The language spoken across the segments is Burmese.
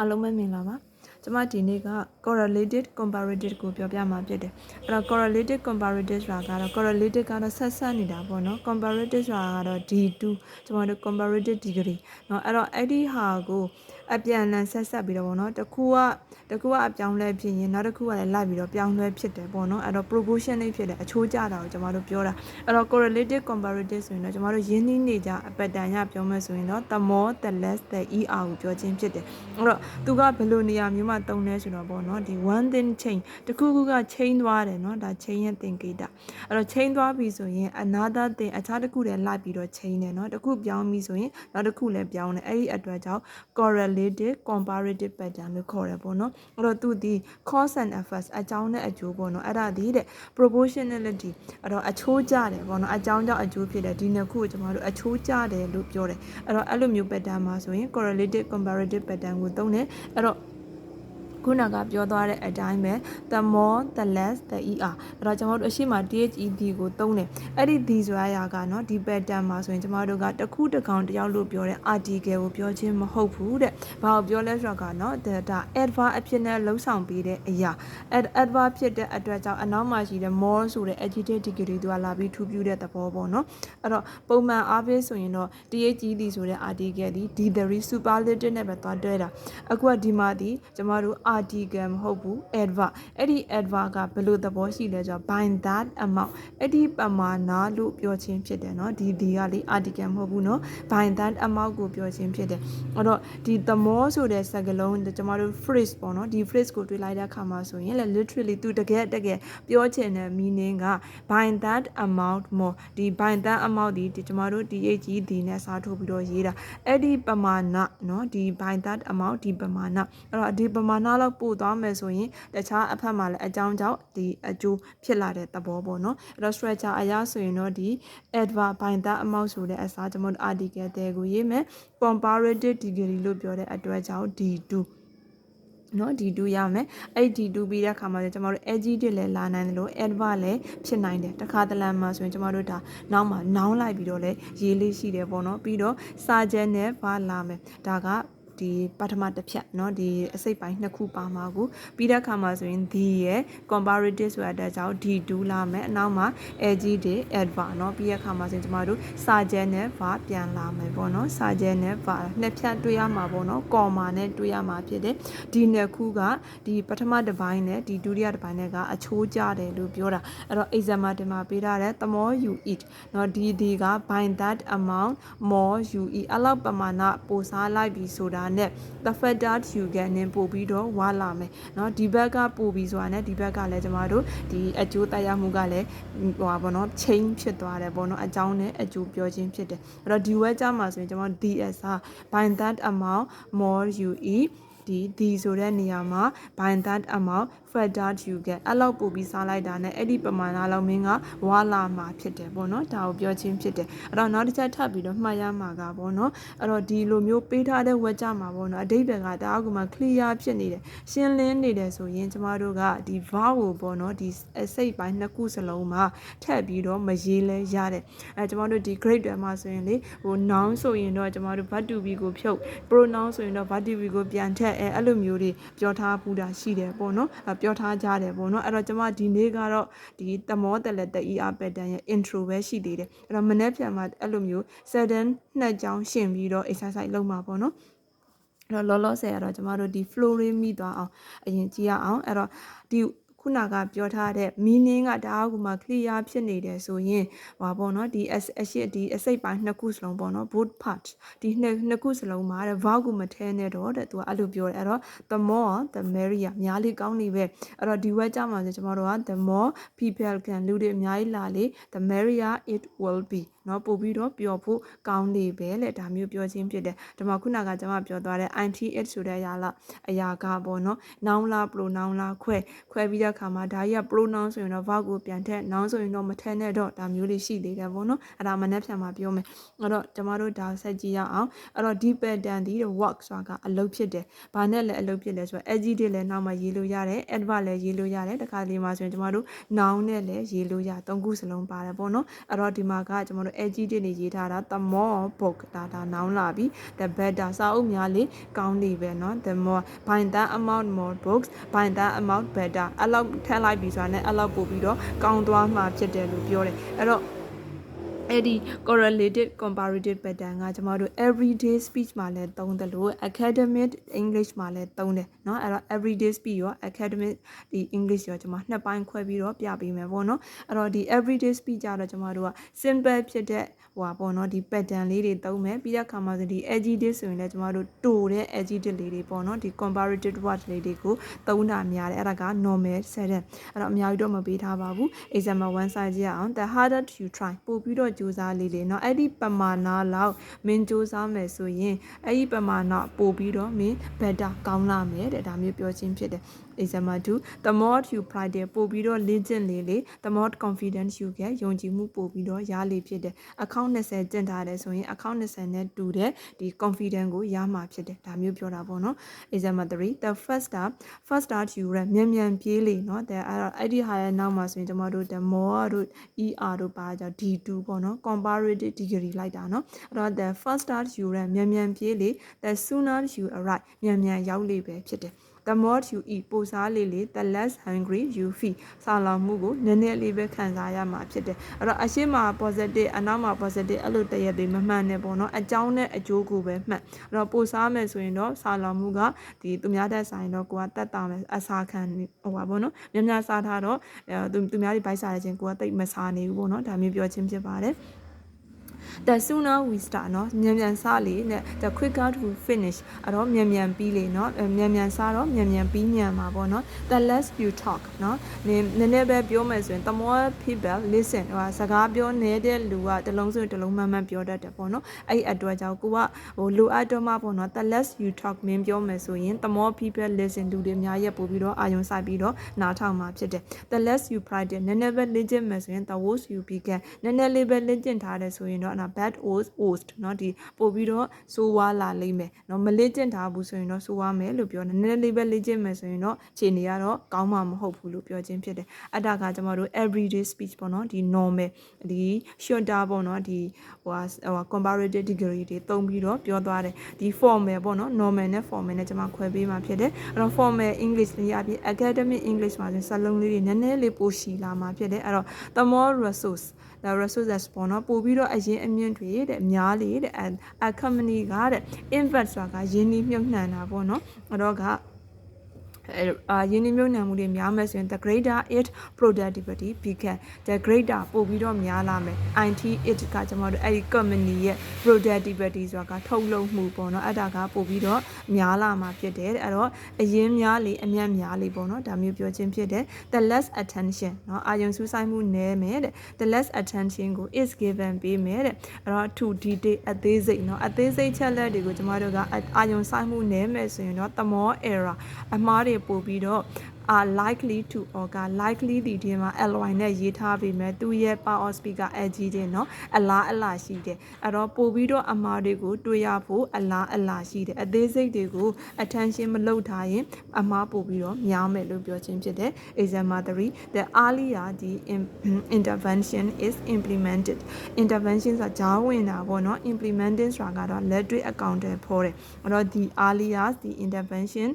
အားလုံးပဲမင်္ဂလာပါကျမဒီနေ့က correlated comparative ကိုပြောပြမှာဖြစ်တယ်အဲ့တော့ correlated comparative ဆိုတာကတော့ correlated ကတော့ဆက်ဆက်နေတာပေါ့နော် comparative ဆိုတာကတော့ D2 ကျမတို့ comparative degree เนาะအဲ့တော့အဲ့ဒီဟာကို အပြန်အလှန်ဆက်ဆက်ပြီးတော့ပေါ့နော်တစ်ခုကတစ်ခုကအပြောင်းလဲဖြစ်ရင်နောက်တစ်ခုကလည်းလိုက်ပြီးတော့ပြောင်းလဲဖြစ်တယ်ပေါ့နော်အဲ့တော့ proportion လေးဖြစ်တယ်အချိုးကျတာကိုကျမတို့ပြောတာအဲ့တော့ correlated comparative ဆိုရင်တော့ကျမတို့ရင်းနှီးနေကြအပတန်ရပြောမယ်ဆိုရင်တော့ the more the less the er ကိုပြောခြင်းဖြစ်တယ်အဲ့တော့သူကဘယ်လိုနေရာမျိုးမှာတုံးလဲဆိုတော့ပေါ့နော်ဒီ one thing chain တစ်ခုခုက chain သွားတယ်နော်ဒါ chain ရဲ့သင်္ကေတအဲ့တော့ chain သွားပြီဆိုရင် another thing အခြားတစ်ခုလည်းလိုက်ပြီးတော့ chain တယ်နော်တစ်ခုပြောင်းပြီဆိုရင်နောက်တစ်ခုလည်းပြောင်းတယ်အဲ့ဒီအတွက်ကြောင့် correlated comparative pattern လို့ခေါ်တယ်ပေါ့နော်အဲ့တော့သူဒီ cause and effect အကြောင်းနဲ့အကျိုးပေါ့နော်အဲ့ဒါဒီတဲ့ proportionality အဲ့တော့အချိုးကျတယ်ပေါ့နော်အကြောင်းကြောင့်အကျိုးဖြစ်တယ်ဒီနှစ်ခုကိုကျွန်တော်တို့အချိုးကျတယ်လို့ပြောတယ်အဲ့တော့အဲ့လိုမျိုး pattern မှာဆိုရင် correlated comparative pattern ကိုသုံးတယ်အဲ့တော့ ခုနကပြောသွားတဲ့အတိုင်းပဲ the more the less the er အဲ့တော့ကျွန်တော်တို့အရှိမ THED ကိုသုံးတယ်အဲ့ဒီ the ဆိုရကနော်ဒီ pattern မှာဆိုရင်ကျွန်တော်တို့ကတစ်ခုတစ်ကောင်တယောက်လို့ပြောတဲ့ article ကိုပြောခြင်းမဟုတ်ဘူးတဲ့ဘာကိုပြောလဲဆိုတော့ကနော်ဒါ adverb အဖြစ်နဲ့လှုပ်ဆောင်ပေးတဲ့အရာ adverb ဖြစ်တဲ့အတွက်ကြောင့်အနောက်မှာရှိတဲ့ more ဆိုတဲ့ adjective degree တွေကလာပြီးထူပြတဲ့သဘောပေါ့နော်အဲ့တော့ပုံမှန်အားဖြင့်ဆိုရင်တော့ THED ဆိုတဲ့ article ဒီ the superlative နဲ့ပဲသွားတွဲတာအခုကဒီမှာဒီကျွန်တော်တို့ article မဟုတ်ဘူး adverb အဲ့ဒီ adverb ကဘယ်လိုသဘောရှိလဲဆိုတော့ by that amount အဲ့ဒီပမာဏလို့ပြောခြင်းဖြစ်တယ်เนาะဒီဒီကလေ article မဟုတ်ဘူးเนาะ by that amount ကိုပြောခြင်းဖြစ်တယ်အဲ့တော့ဒီ the more ဆိုတဲ့စကားလုံးကျွန်တော်တို့ phrase ပေါ့เนาะဒီ phrase ကိုတွေ့လိုက်တဲ့အခါမှာဆိုရင်လေ literally သူတကယ်တကယ်ပြောချင်တဲ့ meaning က by that amount more ဒီ by that amount ဒီကျွန်တော်တို့ DH ဒီနဲ့စားထုတ်ပြီးတော့ရေးတာအဲ့ဒီပမာဏเนาะဒီ by that amount ဒီပမာဏအဲ့တော့ဒီပမာဏ လောက်ပို့သွားမယ်ဆိုရင်တခြားအဖက်မှာလည်းအကြောင်းကြောင့်ဒီအကျိုးဖြစ်လာတဲ့သဘောပေါ့နော်အဲ့တော့ structure အရဆိုရင်တော့ဒီ adverb by the amount ဆိုတဲ့အစားကျွန်တော် article တွေကိုရေးမယ် comparative degree လို့ပြောတဲ့အတွက်ကြောင့် D2 နော်ဒီ2ရမယ်အဲ့ဒီ2ပြီးတဲ့ခါမှာကျွန်တော်တို့ adjective လည်းလာနိုင်တယ်လို့ adverb လည်းဖြစ်နိုင်တယ်တခါတလန်မှာဆိုရင်ကျွန်တော်တို့ဒါနောက်မှာ noun လိုက်ပြီးတော့လည်းရေးလေးရှိတယ်ပေါ့နော်ပြီးတော့ sergeant နဲ့ verb လာမယ်ဒါက ဒီပထမတစ်ဖြတ်เนาะဒီအစိတ်ပိုင်းနှစ်ခုပါမှာကိုပြီးတဲ့အခါမှာဆိုရင် the ရဲ့ comparative ဆိုတဲ့အကြောင်း d2 လာမယ်အနောက်မှာ adjective adverb เนาะပြီးတဲ့အခါမှာဆိုရင်ကျမတို့စာချက်နဲ့ verb ပြန်လာမယ်ပေါ့เนาะစာချက်နဲ့ verb နှစ်ဖြတ်တွေ့ရမှာပေါ့เนาะ comma နဲ့တွေ့ရမှာဖြစ်တယ်ဒီနှစ်ခုကဒီပထမတစ်ပိုင်းနဲ့ဒီဒုတိယတစ်ပိုင်းနဲ့ကအချိုးကျတယ်လို့ပြောတာအဲ့တော့ example တင်မှာပေးထားတဲ့ the more you eat เนาะဒီဒီက by that amount more you eat အလောက်ပမာဏပိုစားလိုက်ပြီဆိုတာ နဲ့ the fatter you get နင်ပို့ပြီးတော့ဝါလာမယ်เนาะဒီဘက်ကပို့ပြီးဆိုတာနဲ့ဒီဘက်ကလည်းကျမတို့ဒီအကျိုးတက်ရောက်မှုကလည်းဟိုပါဘောเนาะ change ဖြစ်သွားတယ်ပေါ့เนาะအကြောင်းနဲ့အကျိုးပြောခြင်းဖြစ်တယ်အဲ့တော့ဒီဝက်ကြမှာဆိုရင်ကျမတို့ ds ဟာ by that amount more you eat ဒီဒီဆိုတဲ့နေရာမှာ by that amount fatter you get အဲ့လောက်ပို့ပြီးစားလိုက်တာနဲ့အဲ့ဒီပမာဏလောက်မင်းကဝါလာမှာဖြစ်တယ်ပေါ့နော်ဒါကိုပြောချင်းဖြစ်တယ်အဲ့တော့နောက်တစ်ချက်ထပ်ပြီးတော့မှတ်ရမှာကပေါ့နော်အဲ့တော့ဒီလိုမျိုးပေးထားတဲ့ဝက်ကြမှာပေါ့နော်အတိတ်ဘက်ကတအားကမှ clear ဖြစ်နေတယ်ရှင်းလင်းနေတယ်ဆိုရင်ကျမတို့ကဒီ verb ကိုပေါ့နော်ဒီစိတ်ပိုင်းနှစ်ခုစလုံးမှာထပ်ပြီးတော့မရေးလဲရတယ်အဲကျမတို့ဒီ grade တွေမှာဆိုရင်လေဟို noun ဆိုရင်တော့ကျမတို့ verb to be ကိုဖြုတ် pronoun ဆိုရင်တော့ verb to be ကိုပြန်ထည့်အဲအဲ့လိုမျိုးတွေပြောထားပူတာရှိတယ်ပေါ့နော်ပြောထားကြတယ်ပေါ့နော်အဲ့တော့ကျမဒီနေ့ကတော့ဒီတမောတလက်တ ER pattern ရဲ့ intro ပဲရှိသေးတယ်အဲ့တော့မနေ့ပြန်မှာအဲ့လိုမျိုး sudden နှစ်ကြောင်းရှင်းပြီးတော့ exercise လုပ်မှာပေါ့နော်အဲ့တော့လောလောဆယ်ကတော့ကျမတို့ဒီ flow ရင်းမိသွားအောင်အရင်ကြည့်ရအောင်အဲ့တော့ဒီ ခုနကပြောထားတဲ့ meaning ကတအားကူမှ clear ဖြစ်နေတယ်ဆိုရင်ဟောပေါ့နော်ဒီအရှိဒီအစိတ်ပိုင်းနှစ်ခုစလုံးပေါ့နော် both part ဒီနှစ်နှစ်ခုစလုံးမှာတဲ့ verb ကိုမထဲနဲ့တော့တဲ့သူကအဲ့လိုပြောတယ်အဲ့တော့ the more the merrier အများလေးကောင်းနေပဲအဲ့တော့ဒီ web ကြမှာဆိုကျွန်တော်တို့က the more people can လူတွေအများကြီးလာလေ the merrier it will be เนาะပို့ပြီးတော့ပျော်ဖို့ကောင်းနေပဲလေဒါမျိုးပြောချင်းဖြစ်တယ်ဒီမှာခုနကကျွန်မပြောသွားတဲ့ it ဆိုတဲ့အရာလားအရာကပေါ့เนาะ noun လား pronoun လားခွဲခွဲပြီးတဲ့အခါမှာဒါကြီးက pronoun ဆိုရင်တော့ verb ကိုပြန်ထည့် noun ဆိုရင်တော့မထည့်နဲ့တော့ဒါမျိုးလေးရှိသေးတယ်ပေါ့เนาะအဲ့ဒါမနှက်ဖြန်မှာပြောမယ်အဲ့တော့ကျွန်မတို့ဒါဆက်ကြည့်ရအောင်အဲ့တော့ deep pattern ဒီ work ဆိုတာကအလုပ်ဖြစ်တယ်ဘာနဲ့လဲအလုပ်ဖြစ်လဲဆိုတော့ adjective လည်းနောက်မှရေးလို့ရတယ် adverb လည်းရေးလို့ရတယ်တခါလေးမှာဆိုရင်ကျွန်မတို့ noun နဲ့လည်းရေးလို့ရသုံးခုစလုံးပါတယ်ပေါ့เนาะအဲ့တော့ဒီမှာကကျွန်မတို့ တို့ edit တွေရေးထားတာ the more book ဒါဒါနောင်းလာပြီ the better စာအုပ်များလေကောင်းနေပဲเนาะ the more by that amount more books by that amount better အဲ့လောက်ထည့်လိုက်ပြီဆိုတာနဲ့အဲ့လောက်ပို့ပြီးတော့ကောင်းသွားမှာဖြစ်တယ်လို့ပြောတယ်အဲ့တော့ အဲ့ဒီ correlated comparative pattern ကကျွန်တော်တို့ everyday speech မှာလည်းသုံးတယ်လို့ academic english မှာလည်းသုံးတယ်เนาะအဲ့တော့ everyday speech ရော academic ဒီ english ရောကျွန်မနှစ်ပိုင်းခွဲပြီးတော့ပြပေးမယ်ပေါ့เนาะအဲ့တော့ဒီ everyday speech ကြတော့ကျွန်တော်တို့က simple ဖြစ်တဲ့ ဟိုပါပေါ့နော်ဒီ pattern လေးတွေသုံးမယ်ပြီးတဲ့အခါမှာဆိုဒီ adjective ဆိုရင်လည်းကျမတို့တိုတဲ့ adjective လေးတွေပေါ့နော်ဒီ comparative word လေးတွေကိုသုံးတာများတယ်အဲ့ဒါက normal sentence အဲ့တော့အများကြီးတော့မပေးထားပါဘူး example 1စာကြည့်အောင် the harder you try ပို့ပြီးတော့စူးစမ်းလေးလေနော်အဲ့ဒီပမာဏလောက်မင်းစူးစမ်းမယ်ဆိုရင်အဲ့ဒီပမာဏပို့ပြီးတော့မင်း better ကောင်းလာမယ်တဲ့ဒါမျိုးပြောချင်းဖြစ်တယ် example 2 the more you practice ပို့ပြီးတော့လေ့ကျင့်လေလေ the more confidence you get ယုံကြည်မှုပို့ပြီးတော့ရလေဖြစ်တယ်အကောင့်20ကျင့်ထားတယ်ဆိုရင်အကောင့်20နဲ့တူတဲ့ဒီ confidence ကိုရမှာဖြစ်တယ်ဒါမျိုးပြောတာပေါ့နော် example 3 the first start first start you run မြန်မြန်ပြေးလေနော်တဲ့အဲ့တော့အဲ့ဒီဟာရဲ့နောက်မှာဆိုရင်ကျွန်တော်တို့ the more တို့ er တို့ပါကြ d2 ပေါ့နော် comparative degree လိုက်တာနော်အဲ့တော့ the first start you run မြန်မြန်ပြေးလေ the sooner you arrive မြန်မြန်ရောက်လေပဲဖြစ်တယ် the more you eat ပိုစားလေလေ the less hungry you feel စာလောင်မှုကိုနည်းနည်းလေးပဲခံစားရမှာဖြစ်တယ်အဲ့တော့အရှိမ positive အနောက်မှာ positive အဲ့လိုတရက်တွေမမှန်နဲ့ပေါ့နော်အကြောင်းနဲ့အကျိုးကိုပဲမှတ်အဲ့တော့ပိုစားမယ်ဆိုရင်တော့စာလောင်မှုကဒီသူများတဲ့ဆိုင်တော့ကိုကတက်တာမယ်အစာခံဟိုပါပေါ့နော်များများစားထားတော့အဲသူသူများတွေဘိုက်စားရခြင်းကိုကတိတ်မစားနေဘူးပေါ့နော်ဒါမျိုးပြောချင်းဖြစ်ပါတယ် the sooner we start เนาะမြန်မြန်စလေနဲ့ the quicker to finish အဲ့တော့မြန်မြန်ပြီးလေเนาะမြန်မြန်စတော့မြန်မြန်ပြီးမြန်မှာပေါ့เนาะ the less you talk เนาะနည်းနည်းပဲပြောမယ်ဆိုရင် the more people listen ဟိုစကားပြောနေတဲ့လူကတလုံးဆိုတလုံးမှန်မှန်ပြောတတ်တယ်ပေါ့เนาะအဲ့ဒီအတွက်ကြောင့်ကိုကဟိုလိုအပ်တော့မှပေါ့เนาะ the less you talk မင်းပြောမယ်ဆိုရင် the more people listen လူတွေအများရက်ပို့ပြီးတော့အာရုံစိုက်ပြီးတော့နားထောင်မှာဖြစ်တယ် the less you practice နည်းနည်းပဲလေ့ကျင့်မယ်ဆိုရင် the worse you begin နည်းနည်းလေးပဲလေ့ကျင့်ထားတယ်ဆိုရင်တော့ နော် bad oats oats နော်ဒီပို့ပြီးတော့ဆိုးဝါးလာလိမ့်မယ်နော်မလေ့ကျင့်ထားဘူးဆိုရင်တော့ဆိုးဝါးမယ်လို့ပြောတယ်နည်းနည်းလေးပဲလေ့ကျင့်မယ်ဆိုရင်တော့ခြေနေရတော့ကောင်းမှာမဟုတ်ဘူးလို့ပြောခြင်းဖြစ်တယ်အတကကျွန်တော်တို့ everyday speech ပေါ့နော်ဒီ normal ဒီရှွန်တာပေါ့နော်ဒီဟိုဟာ comparative degree တွေသုံးပြီးတော့ပြောသွားတယ်ဒီ formal ပေါ့နော် normal နဲ့ formal နဲ့ကျွန်မခွဲပေးမှာဖြစ်တယ်အဲ့တော့ formal english လေးရပြီး academic english မှာဆိုရင်စာလုံးလေးတွေနည်းနည်းလေးပိုရှည်လာမှာဖြစ်တယ်အဲ့တော့ the more resource the resources ပေါ့နော်ပို့ပြီးတော့အရင်အမြင့်တွေတဲ့အများလေးတဲ့ a company ကတဲ့ invest ဆိုတာကယင်းနှိမ့်မြုပ်နှံတာပေါ့နော်အဲ့တော့က အာယင်းနှမြုံနှံမှုတွေများမယ်ဆိုရင် the greater it productivity become the greater ပို့ပြီးတော့များလာမယ် IT it ကကျွန်တော်တို့အဲ့ဒီ company ရဲ့ productivity ဆိုတာကထုတ်လုပ်မှုပေါ့နော်အဲ့ဒါကပို့ပြီးတော့များလာမှာဖြစ်တယ်အဲ့တော့အရင်များလေအမြတ်များလေပေါ့နော်ဒါမျိုးပြောခြင်းဖြစ်တယ် the less attention เนาะအာယုံစူးစိုက်မှုနည်းမယ်တဲ့ the less attention ကို is given ပေးမယ်တဲ့အဲ့တော့ to detail အသေးစိတ်เนาะအသေးစိတ်ချက်လက်တွေကိုကျမတို့ကအာယုံစိုက်မှုနည်းမယ်ဆိုရင်တော့ the more error အမှားတွေ ပို့ပြီးတော့ are likely to occur likely ဒီဒီမှာ ly နဲ့ရေးထားပြီးမဲ့သူရဲ့ power speaker edge တဲ့เนาะအလားအလားရှိတယ်အဲ့တော့ပို့ပြီးတော့အမှားတွေကိုတွေ့ရဖို့အလားအလားရှိတယ်အသေးစိတ်တွေကို attention မလုပ်ထားရင်အမှားပို့ပြီးတော့များမယ်လို့ပြောခြင်းဖြစ်တယ် example 3 the earlier the intervention is implemented intervention ဆိုတာဂျားဝင်တာပေါ့เนาะ implementing ဆိုတာကတော့လက်တွေ့အကောင့်တွေဖော်တယ်အဲ့တော့ the earlier the intervention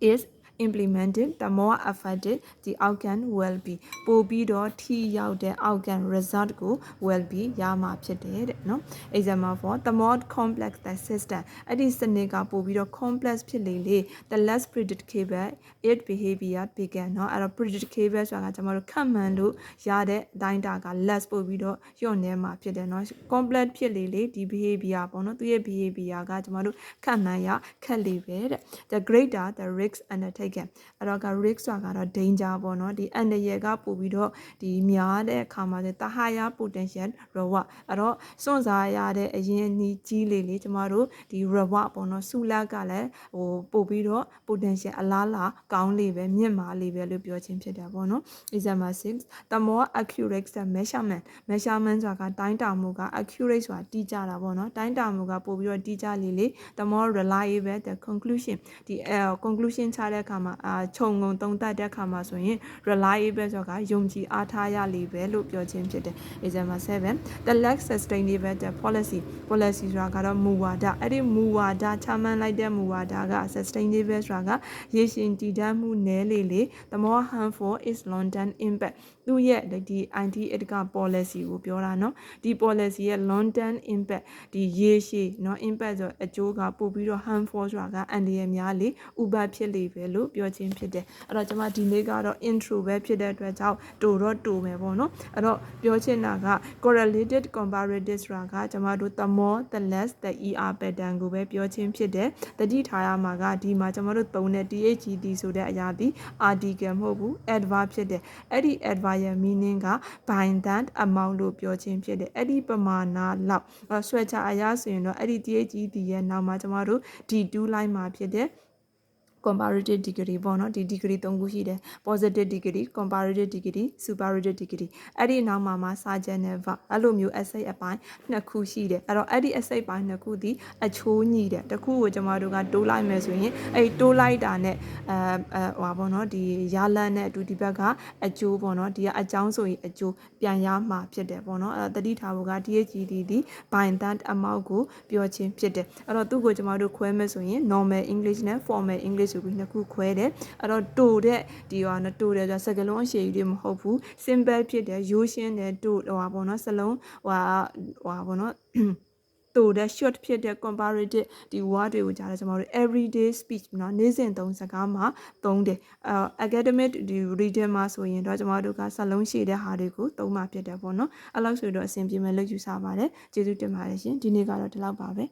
is implemented the more effective the outcome will be ပို့ပြီးတော့ထိရောက်တဲ့ outcome result ကို will be ရမှာဖြစ်တယ်တဲ့နော် example for the more complex the system အဲ့ဒီစနစ်ကပို့ပြီးတော့ complex ဖြစ်လေလေ the less predictable it behavior began เนาะအဲ့တော့ predictable ဆိုတာကကျွန်တော်တို့ခန့်မှန်းလို့ရတဲ့အတိုင်းတာက less ပို့ပြီးတော့ညွန့်နေမှာဖြစ်တယ်เนาะ complex ဖြစ်လေလေဒီ behavior ပေါ့နော်သူရဲ့ behavior ကကျွန်တော်တို့ခန့်မှန်းရခက်လေပဲတဲ့ the greater the risk undertaken အဲ့တော့က risk ဆိုတာကတော့ danger ပေါ့နော်ဒီအန္တရာယ်ကပို့ပြီးတော့ဒီများတဲ့အခါမှာတဟာရ potential reward အဲ့တော့စွန့်စားရတဲ့အရင်အနည်းကြီးလေးလေးကျွန်တော်တို့ဒီ reward ပေါ့နော်ဆုလက်ကလည်းဟိုပို့ပြီးတော့ potential အလားလာကောင်းလေးပဲမြင့်မာလေးပဲလို့ပြောခြင်းဖြစ်တာပေါ့နော် example 6 the more accurate the measurement measurement ဆိုတာကတိုင်းတာမှုက accurate ဆိုတာတိကျတာပေါ့နော်တိုင်းတာမှုကပို့ပြီးတော့တိကျလေးလေး the more reliable the conclusion ဒီ conclusion ချတဲ့အခါမှာအာခြုံငုံသုံးသပ်တဲ့ခါမှာဆိုရင် reliable ဆိုတာကယုံကြည်အားထားရလိမ့်ပဲလို့ပြောခြင်းဖြစ်တယ် example 7 the lack sustainable the policy policy ဆိုတာကတော့မူဝါဒအဲ့ဒီမူဝါဒချမှန်းလိုက်တဲ့မူဝါဒက sustainable ဆိုတာကရေရှည်တည်တံ့မှုနည်းလေလေ the more harmful is long term impact သူ့ရဲ့ဒီ IT အတက policy ကိုပြောတာเนาะဒီ policy ရဲ့ long term impact ဒီရေရှည်เนาะ impact ဆိုအကျိုးကပို့ပြီးတော့ harmful ဆိုတာကအန္တရာယ်များလေဥပဖြစ်လေပဲလို့ပြောခြင်းဖြစ်တယ်အဲ့တော့ကျွန်မဒီနေ့ကတော့ intro ပဲဖြစ်တဲ့အတွက်ကြောင့်တူတော့တူမယ်ပေါ့နော်အဲ့တော့ပြောချင်တာက correlated comparative ဆိုတာကကျွန်မတို့ the more the less the er pattern ကိုပဲပြောခြင်းဖြစ်တယ်တတိထားရမှာကဒီမှာကျွန်မတို့သုံးတဲ့ THGT ဆိုတဲ့အရာဒီ article မဟုတ်ဘူး adverb ဖြစ်တယ်အဲ့ဒီ adverb ရဲ့ meaning က by that amount လို့ပြောခြင်းဖြစ်တယ်အဲ့ဒီပမာဏလောက်အဲ့ဆွဲချအရာဆိုရင်တော့အဲ့ဒီ THGT ရဲ့နောက်မှာကျွန်မတို့ D2 line မှာဖြစ်တယ် comparative degree ပေါ့နော်ဒီ degree ၃ခုရှိတယ် positive degree comparative degree superlative degree အဲ့ဒီနောက်မှာမှာ subject နဲ့ verb အဲ့လိုမျိုး essay အပိုင်းနှစ်ခုရှိတယ်အဲ့တော့အဲ့ဒီ essay ပိုင်းနှစ်ခုဒီအချိုးညီတယ်တစ်ခုကိုကျွန်တော်တို့ကတိုးလိုက်မယ်ဆိုရင်အဲ့ဒီတိုးလိုက်တာနဲ့အဲအဲဟိုပါပေါ့နော်ဒီရလန်းနဲ့အတူဒီဘက်ကအကျိုးပေါ့နော်ဒီကအကြောင်းဆိုရင်အကျိုးပြန်ရမှာဖြစ်တယ်ပေါ့နော်အဲ့တော့တတိထားဖို့က DHGD ဒီ by that amount ကိုပြောခြင်းဖြစ်တယ်အဲ့တော့သူ့ကိုကျွန်တော်တို့ခွဲမယ်ဆိုရင် normal english နဲ့ formal english ဆိုပြီးနှစ်ခုခွဲတယ်အဲ့တော့တိုတဲ့ဒီဟာနော်တိုတယ်ဆိုတာစကားလုံးအရှည်ကြီးတွေမဟုတ်ဘူး simple ဖြစ်တယ်ရိုးရှင်းတယ်တိုဟိုပါပေါ့နော်စလုံးဟိုဟာဟိုပါပေါ့နော် တိုတဲ့ short ဖြစ်တဲ့ comparative ဒီ word တွေကိုကြားတယ်ကျွန်တော်တို့ everyday speech เนาะနေ့စဉ်သုံးစကားမှာသုံးတယ်အဲ academic ဒီ reading မှာဆိုရင်တော့ကျွန်တော်တို့ကစလုံးရှိတဲ့ဟာတွေကိုသုံးမှာဖြစ်တယ်ပေါ့နော်အဲ့လောက်ဆိုတော့အဆင်ပြေမယ်လို့ယူဆပါတယ်ကျေးဇူးတင်ပါတယ်ရှင်ဒီနေ့ကတော့ဒီလောက်ပါပဲ